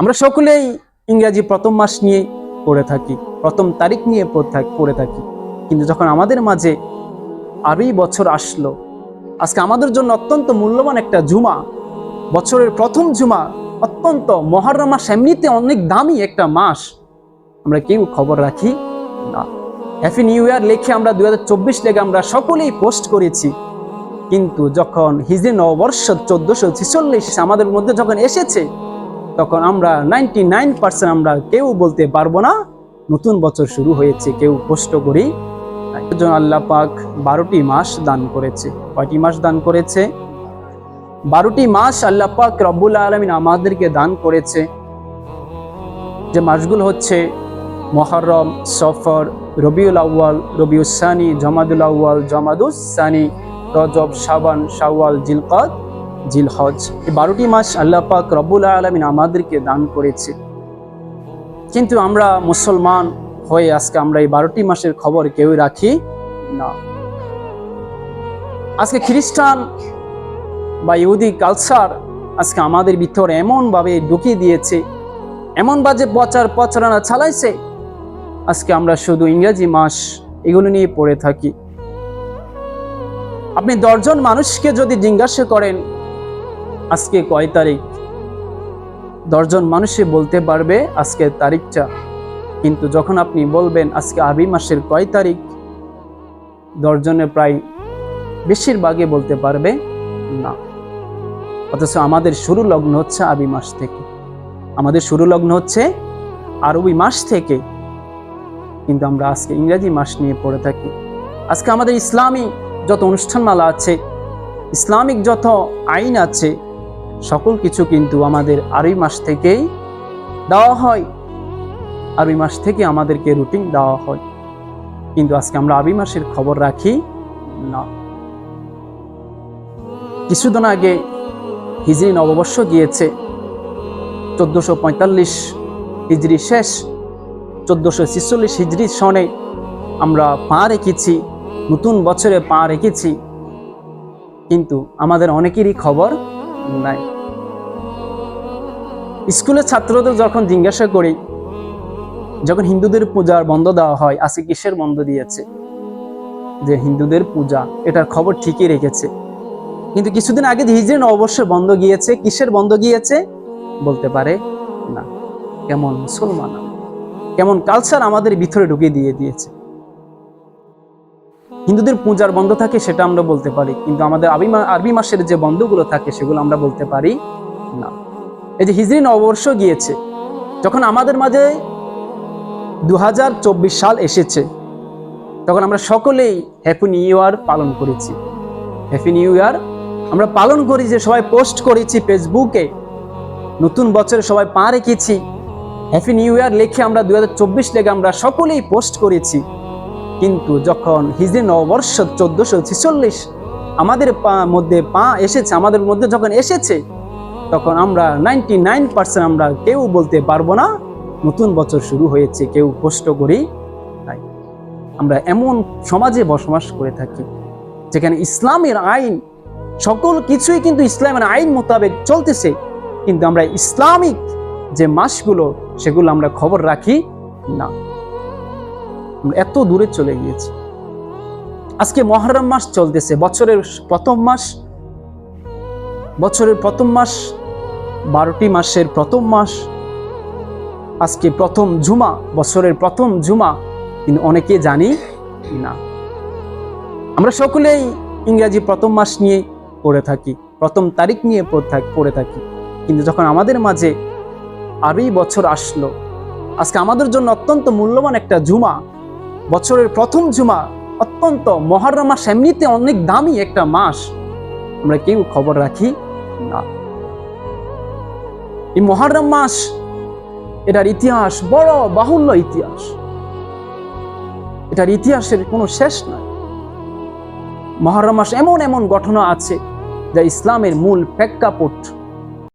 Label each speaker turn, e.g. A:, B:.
A: আমরা সকলেই ইংরাজি প্রথম মাস নিয়ে পড়ে থাকি, প্রথম তারিখ নিয়ে পড়ে থাকি কিন্তু যখন আমাদের মাঝে আরই বছর আসলো, আজকে আমাদের জন্য অত্যন্ত মূল্যবান একটা জুমা, বছরের প্রথম জুমা, অত্যন্ত মহরম মাস, এমনিতে অনেক দামি একটা মাস। আমরা কেউ খবর রাখি না। হ্যাপি নিউ ইয়ার লেখে আমরা দু হাজার চব্বিশ লেগে আমরা সকলেই পোস্ট করেছি। কিন্তু যখন হিজরি নববর্ষ চোদ্দশো ছিচল্লিশ আমাদের মধ্যে যখন এসেছে তখন আমরা নাইনটি নাইন পার্সেন্ট আমরা কেউ বলতে পারব না। নতুন বছর শুরু হয়েছে, কেউ পোস্ট করি আল্লাহ পাক বারোটি মাস দান করেছে। কয়টি মাস দান করেছে? বারোটি মাস আল্লাহ পাক রব্বুল আলমিন আমাদেরকে দান করেছে। যে মাসগুলো হচ্ছে মহরম, সফর, রবিউল আউ্য়াল রবিউসানি জমাদুল আউ্য়াল জমাদুসানি রজব, শাবান, শাওয়াল জিলকদ জিলহজ। এই বারোটি মাস আল্লাহ পাক রব্বুল আলমিন আমাদেরকে দান করেছে। কিন্তু আমরা মুসলমান হয়ে আজকে আমরা এই বারোটি মাসের খবর কেউ রাখি না। আজকে খ্রিস্টান বা ইহুদি কালচার আজকে আমাদের ভিতরে এমনভাবে ঢুকিয়ে দিয়েছে, এমন বাজে প্রচার প্রচারণা চালাইছে, আজকে আমরা শুধু ইংরেজি মাস এগুলো নিয়ে পড়ে থাকি। আপনি দশজন মানুষকে যদি জিজ্ঞাসা করেন আজকে কয় তারিখ? দশজন মানুষে বলতে পারবে আজকে তারিখটা। কিন্তু যখন আপনি বলবেন আজকে আরবি মাসের কয় তারিখ, দশজনে প্রায় বেশিরভাগে বলতে পারবে না। অথচ আমাদের শুরু লগ্ন হচ্ছে আরবি মাস থেকে। আমাদের শুরু লগ্ন হচ্ছে আরবি মাস থেকে। কিন্তু আমরা আজকে ইংরেজি মাস নিয়ে পড়ে থাকি। আজকে আমাদের ইসলামী যত অনুষ্ঠানমালা আছে, ইসলামিক যত আইন আছে সকল কিছু কিন্তু আমাদের আরবি মাস থেকেই দেওয়া হয়। আরবি মাস থেকে আমাদেরকে রুটিন দেওয়া হয়। কিন্তু আজকে আমরা আরবি মাসের খবর রাখি না। কিছুদিন আগে হিজরি নববর্ষ গিয়েছে। চোদ্দশো পঁয়তাল্লিশ হিজরি শেষ, চোদ্দশো ছিচল্লিশ হিজরি সনে আমরা পা রেখেছি, নতুন বছরে পা রেখেছি। কিন্তু আমাদের অনেকেরই খবর নাই। স্কুলের ছাত্রদের যখন জিজ্ঞাসা করি, যখন হিন্দুদের পূজার বন্ধ দেওয়া হয়, আজকে কিসের বন্ধ দিয়েছে? যে হিন্দুদের পূজা, এটার খবর ঠিকই রেখেছে। কিন্তু কিছুদিন আগে হিজড়ি নববর্ষের বন্ধ গিয়েছে, কিসের বন্ধ গিয়েছে? বলতে পারে না। কেমন মুসলমান? কেমন কালচার আমাদের ভিতরে ঢুকিয়ে দিয়ে দিয়েছে। হিন্দুদের পূজার বন্ধ থাকে সেটা আমরা বলতে পারি, কিন্তু আমাদের আরবি মাসের যে বন্ধগুলো থাকে সেগুলো আমরা বলতে পারি না। এই যে হিজড়ি নববর্ষ গিয়েছে, যখন আমাদের মাঝে দু হাজার চব্বিশ সাল এসেছে, তখন আমরা সকলেই হ্যাপি নিউ ইয়ার পালন করেছি। হ্যাপি নিউ ইয়ার আমরা পালন করি যে সবাই পোস্ট করেছি ফেসবুকে, নতুন বছরে সবাই পা রেখেছি। হ্যাপি নিউ ইয়ার লেখে আমরা দু হাজার চব্বিশ আমরা সকলেই পোস্ট করেছি। কিন্তু যখন হিজরি নববর্ষ চোদ্দশো ছিচল্লিশ আমাদের পা মধ্যে পা এসেছে, আমাদের মধ্যে যখন এসেছে, তখন আমরা নাইনটি নাইন পার্সেন্ট আমরা কেউ বলতে পারব না, নতুন বছর শুরু হয়েছে, কেউ কষ্ট করি তাই আমরা এমন সমাজে বসবাস করে থাকি, যেখানে ইসলামের আইন, সকল কিছুই কিন্তু ইসলামের আইন মোতাবেক চলতেছে, কিন্তু আমরা ইসলামিক যে মাসগুলো, সেগুলো আমরা খবর রাখি না। এত দূরে চলে গিয়েছি। আজকে মহরম মাস চলতেছে, বছরের প্রথম মাস, বছরের প্রথম মাস, বারোটি মাসের প্রথম মাস, আজকে প্রথম জুমা, বছরের প্রথম জুমা, কিন্তু অনেকে জানি না। আমরা সকলেই ইংরাজি প্রথম মাস নিয়ে পড়ে থাকি, প্রথম তারিখ নিয়ে পড়ে থাক- কিন্তু যখন আমাদের মাঝে আরই বছর আসলো, আজকে আমাদের জন্য অত্যন্ত মূল্যবান একটা জুমা বছরের প্রথম জুমা অত্যন্ত মহরম মাস, এমনিতে অনেক দামি একটা মাস। আমরা কেউ খবর রাখি না। এই মহরম মাস, এটার ইতিহাস, বড় বাহুল্য ইতিহাস। এটার ইতিহাসের কোনো শেষ নাই। মহরম মাস এমন এমন ঘটনা আছে যা ইসলামের মূল প্রেক্ষাপট।